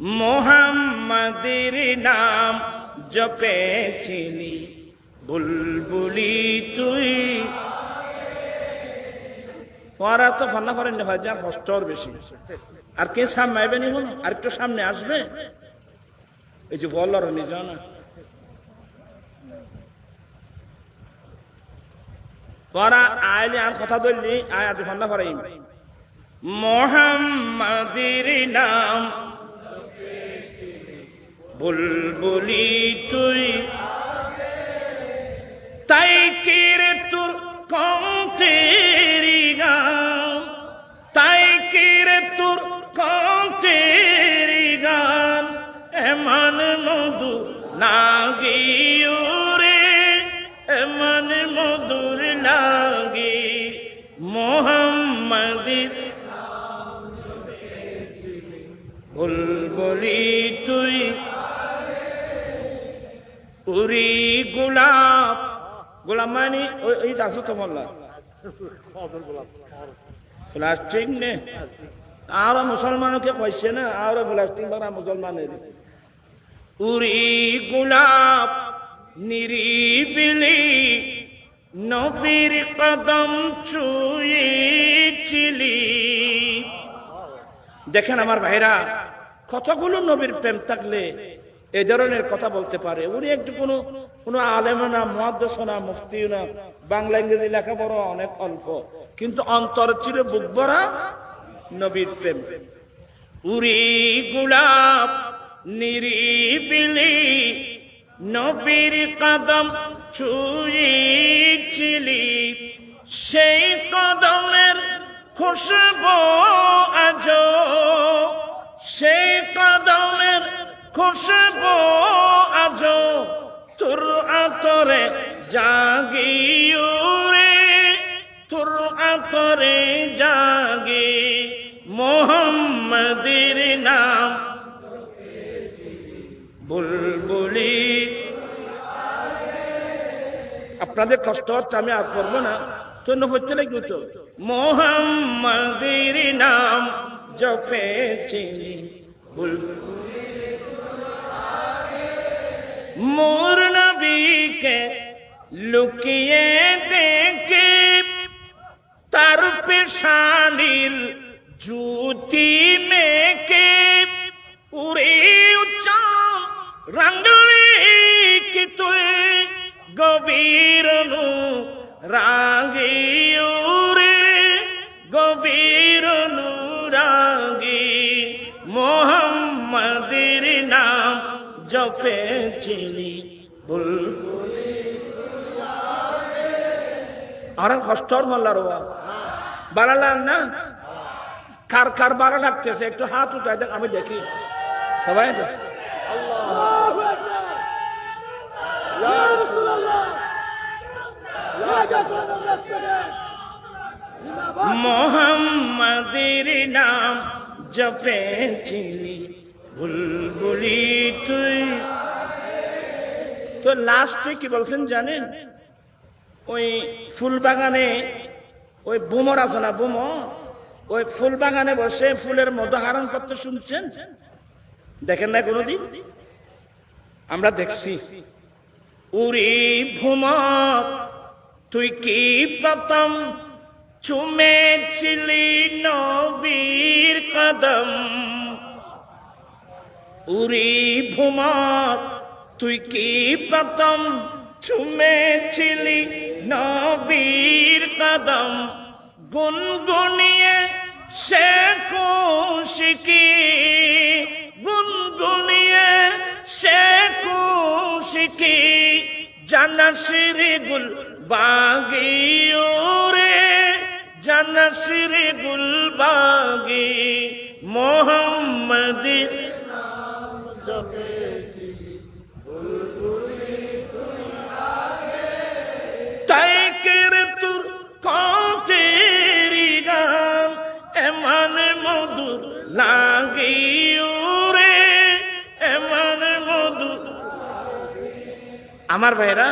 মোহাম্মদের নাম জপেছিলি বুলবুলি তুই। পড়া তো ফান্না করেন না ভাই, যা কষ্ট আর বেশি। আর কে সামনে আইবে নি বলো আর একটু সামনে আসবে? এই যে বলার না পড়া আইলে আর কথা ধরলি আয় আদি ফান্না করাই মোহাম্মদের নাম বুলবুলি তুই। তাই কেরে তোর কন্তেরি গান? তাই কেরে তোর কন্তেরি গান? এমন মধু লাগিও রে, এমন মধুর লাগে। মোহাম্মদের বুলবুলি উরি গোলাপ। গোলাপ মানে ওই আসো তো প্লাস্টিক নে? আর মুসলমানকে কইছে না, আর প্লাস্টিক বানা মুসলমানের। উরি গোলাপ, নিরিবিলি নবীর কদম ছুঁয়েছিলি। দেখেন আমার ভাইরা, কতগুলো নবীর প্রেম থাকলে এ ধরনের কথা বলতে পারে। উনি একটু কোনো কোনো আলেম না মহাদ্দেশ না, মুফতি না, বাংলা, ইংরেজি লেখাপড়া অনেক অল্প। কিন্তু অন্তর ছিল বুক ভরা নবীর প্রেম। উরি গোলাপ, নিরিবিলি নবীর কদম ছুঁয়েছিলি। সেই কদমের খুশবু আজ খুশবু আজ তোর আতরে জাগিও রে তোর আতরে জাগে মোহাম্মদের নাম। বুলবুলি। আপনাদের কষ্ট হচ্ছে, আমি আর করব না। তো হচ্ছে লাগবে তো। মোহাম্মদের নাম জপেছিলি বুলবুলি। মোর নবীকে লুকিয়ে দেখে তার পেশানির জুতি মেকে উড়ে উচ্চান রঙ্গলি কি তুই গভীর রাগে জপেছিলি বুলবুলি আর হস্তর বাড়ালাম না কার কার বাড়া একটু হাত উঠায় দেখ আমি দেখি সবাই। মোহাম্মদের নাম জপেছিলি বুলবুলি তুই। তো লাস্টে কি বলছেন জানেন? ওই ফুল বাগানে ওই বুমর আছে না বুমর? ওই ফুল বাগানে বসে ফুলের মধু হারণ করতে শুনছেন? দেখেন না কোনোদিন? আমরা দেখছি। উরি ভুমর, তুই কি প্রথম চুমে চিলি নবীর কদম? উরি ভুমর, তুই কি প্রথম চুমেছিলি নবীর কদম? গুনগুনিয়ে সে কুশিকি, গুনগুনিয়ে সে কুশিকি জানাসিরি গুল বাগি ওরে জানাসিরি গুল বাগি মোহাম্মদের আমার ভাইরা